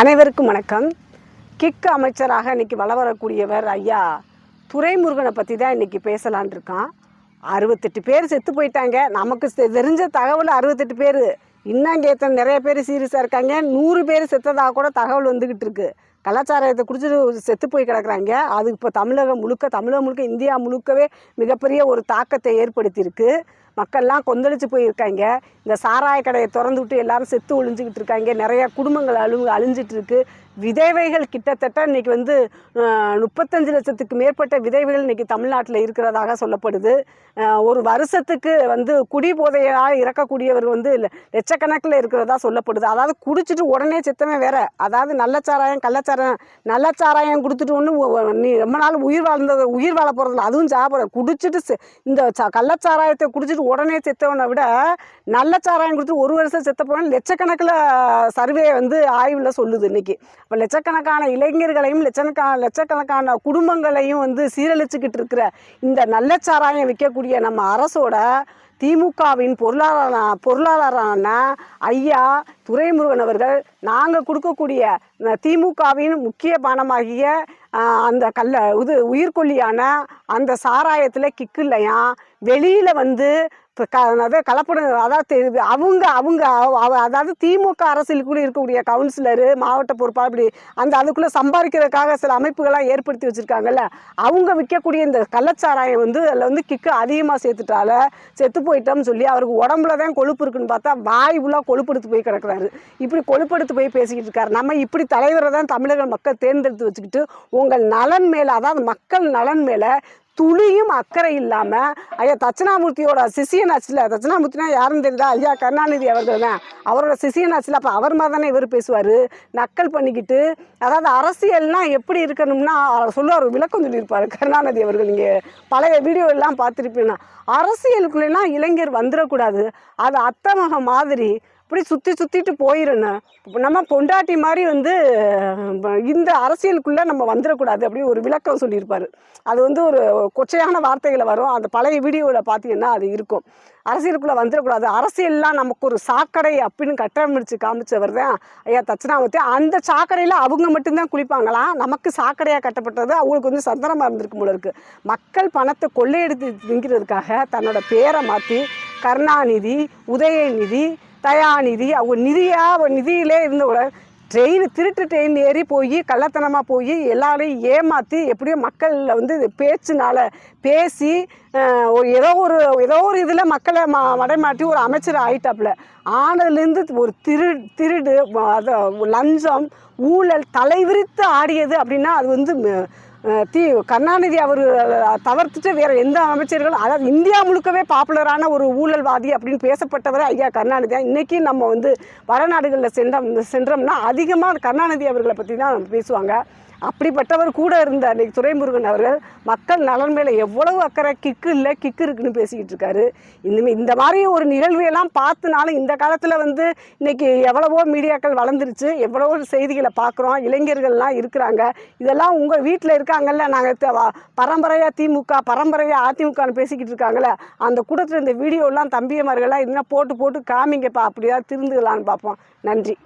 அனைவருக்கும் வணக்கம். கிக் அமைச்சராக இன்றைக்கி வள வரக்கூடியவர் ஐயா துரைமுருகனை பற்றி தான் இன்றைக்கி பேசலான் இருக்கான். அறுபத்தெட்டு பேர் செத்து போயிட்டாங்க. நமக்கு தெரிஞ்ச தகவல் அறுபத்தெட்டு பேர். இன்னும் கேத்த நிறைய பேர் சீரியஸாக இருக்காங்க. நூறு பேர் செத்ததாக கூட தகவல் வந்துக்கிட்டு இருக்குது கலாச்சாரத்தை குடிச்சிட்டு செத்து போய் கிடக்குறாங்க. அது இப்போ தமிழகம் முழுக்க தமிழகம் முழுக்க இந்தியா முழுக்கவே மிகப்பெரிய ஒரு தாக்கத்தை ஏற்படுத்தியிருக்கு. மக்கள்லாம் கொந்தளிச்சு போயிருக்காங்க. இந்த சாராய கடையை திறந்து விட்டு எல்லாரும் செத்து ஒழிஞ்சிக்கிட்டு இருக்காங்க. நிறைய குடும்பங்கள் அழு அழிஞ்சிட்ருக்கு விதவைகள் கிட்டத்தட்ட இன்னைக்கு வந்து முப்பத்தஞ்சு லட்சத்துக்கு மேற்பட்ட விதவைகள் இன்னைக்கு தமிழ்நாட்டில் இருக்கிறதாக சொல்லப்படுது. ஒரு வருஷத்துக்கு வந்து குடி போதையாக இறக்கக்கூடியவர் வந்து லட்சக்கணக்கில் இருக்கிறதா சொல்லப்படுது. அதாவது குடிச்சிட்டு உடனே செத்தவன் வேற. அதாவது நல்ல சாராயம் கள்ளச்சாராயம் நல்ல சாராயம் கொடுத்துட்டு ஒன்று நீ ரொம்ப நாள் உயிர் வாழ்ந்தது உயிர் வாழ போகிறதில்ல அதுவும் சாப்பிட குடிச்சிட்டு இந்த சா கள்ளச்சாராயத்தை குடிச்சிட்டு உடனே செத்தவனை விட நல்ல சாராயம் கொடுத்துட்டு ஒரு வருஷம் செத்த போன லட்சக்கணக்கில் சர்வே வந்து ஆய்வில் சொல்லுது இன்னைக்கு. இப்போ லட்சக்கணக்கான இளைஞர்களையும் லட்சக்கணக்கான லட்சக்கணக்கான குடும்பங்களையும் வந்து சீரழிச்சுக்கிட்டு இருக்கிற இந்த நல்ல சாராயம் விற்கக்கூடிய நம்ம அரசோட திமுகவின் பொருளாதார பொருளாதாரான ஐயா துரைமுருகன் அவர்கள் நாங்கள் கொடுக்கக்கூடிய திமுகவின் முக்கிய பானமாகிய அந்த கல்ல இது உயிர்கொல்லியான அந்த சாராயத்தில் கிக்கு இல்லையா? வெளியில் வந்து அதாவது கலப்படம் அதாவது அவங்க அவங்க அதாவது திமுக அரசியலுக்குள்ளே இருக்கக்கூடிய கவுன்சிலரு மாவட்ட பொறுப்பாளர் இப்படி அந்த அதுக்குள்ளே சம்பாதிக்கிறதுக்காக சில அமைப்புகள்லாம் ஏற்படுத்தி வச்சுருக்காங்கல்ல அவங்க விற்கக்கூடிய இந்த கள்ளச்சாராயம் வந்து அதில் வந்து கிக்கு அதிகமாக சேர்த்துட்டால செத்து போயிட்டோம்னு சொல்லி அவருக்கு உடம்புல தான் கொழுப்பு இருக்குன்னு பார்த்தா வாய் ஃபுல்லாக கொழுப்படுத்து போய் கிடக்குறாரு. இப்படி கொழுப்படுத்து போய் பேசிக்கிட்டு இருக்காரு. நம்ம இப்படி தலைவரை தான் தமிழர்கள் மக்கள் தேர்ந்தெடுத்து வச்சுக்கிட்டு உங்கள் நலன் மேலே அதாவது மக்கள் நலன் மேலே துளியும் அக்கறை இல்லாமல் ஐயா தட்சிணாமூர்த்தியோட சிசியன் ஆச்சுல தட்சிணாமூர்த்தினா யாருன்னு தெரியுதா? ஐயா கருணாநிதி அவர்கள் தான். அவரோட சிசியன் ஆச்சுல அப்போ அவர் மாதிரி தானே இவர் பேசுவார். நக்கல் பண்ணிக்கிட்டு அதாவது அரசியல்னா எப்படி இருக்கணும்னா அவர் சொல்லுவார் விளக்கம் சொல்லியிருப்பார் கருணாநிதி அவர்கள். நீங்கள் பழைய வீடியோ எல்லாம் பார்த்துருப்பீங்கன்னா அரசியலுக்குள்ளேனா இளைஞர் வந்துடக்கூடாது அது அத்தமக மாதிரி அப்படி சுற்றி சுற்றிட்டு போயிடணும் நம்ம பொண்டாட்டி மாதிரி வந்து இந்த அரசியலுக்குள்ளே நம்ம வந்துடக்கூடாது அப்படின்னு ஒரு விளக்கம் சொல்லியிருப்பார். அது வந்து ஒரு கொச்சையான வார்த்தைகளை வரும். அந்த பழைய வீடியோவில் பார்த்தீங்கன்னா அது இருக்கும். அரசியலுக்குள்ளே வந்துடக்கூடாது. அரசியல்லாம் நமக்கு ஒரு சாக்கடை அப்படின்னு கட்டமிடிச்சு காமிச்சவர் தான் ஐயா தட்சிணாமூர்த்தி. அந்த சாக்கடையில் அவங்க மட்டும்தான் குளிப்பாங்களாம் நமக்கு சாக்கடையாக கட்டப்பட்டது அவங்களுக்கு வந்து சந்தனமாக இருந்திருக்கு போல இருக்கு. மக்கள் பணத்தை கொள்ளையெடுத்து திங்கிறதுக்காக தன்னோட பேரை மாற்றி கருணாநிதி உதயநிதி தயாநிதி அவங்க நிதியாக நிதியிலே இருந்த கூட ட்ரெயின் திருட்டு ட்ரெயின் ஏறி போய் கள்ளத்தனமாக போய் எல்லாரையும் ஏமாற்றி எப்படியோ மக்களில் வந்து பேச்சுனால் பேச்சுனால பேசி ஒரு ஏதோ ஒரு ஏதோ ஒரு இதில் மக்களை ம மடைமாட்டி ஒரு அமைச்சர் ஆயிட்டாப்புல. ஆனதுலேருந்து ஒரு திரு திருடு அது லஞ்சம் ஊழல் தலைவிரித்து ஆடியது அப்படின்னா அது வந்து தி கருணாநிதி அவர் தவிர்த்துட்டு வேற எந்த அமைச்சர்களும் அதாவது இந்தியா முழுக்கவே பாப்புலரான ஒரு ஊழல்வாதி அப்படின்னு பேசப்பட்டவர் ஐயா கருணாநிதி தான். இன்றைக்கி நம்ம வந்து வடநாடுகளில் சென்றோம் சென்றோம்னா அதிகமாக கருணாநிதி அவர்களை பற்றி தான் பேசுவாங்க அப்படிப்பட்டவர் கூட இருந்த அன்னைக்கு துரைமுருகன் அவர்கள் மக்கள் நலன் மேலே எவ்வளவு அக்கறை கிக்கு இல்லை கிக்கு இருக்குன்னு பேசிக்கிட்டு இருக்காரு. இனிமேல் இந்த மாதிரி ஒரு நிகழ்வையெல்லாம் பார்த்துனாலும் இந்த காலத்தில் வந்து இன்னைக்கு எவ்வளவோ மீடியாக்கள் வளர்ந்துருச்சு. எவ்வளவோ செய்திகளை பார்க்குறோம். இளைஞர்கள்லாம் இருக்கிறாங்க. இதெல்லாம் உங்கள் வீட்டில் இருக்காங்கல்ல. நாங்கள் பரம்பரையாக திமுக பரம்பரையாக அதிமுகன்னு பேசிக்கிட்டு இருக்காங்கல்ல. அந்த கூட்டத்தில் இந்த வீடியோலாம் தம்பியமார்கள்லாம் இருந்தால் போட்டு போட்டு காமிங்கப்பா அப்படியா திருந்துகலான்னு பார்ப்போம். நன்றி.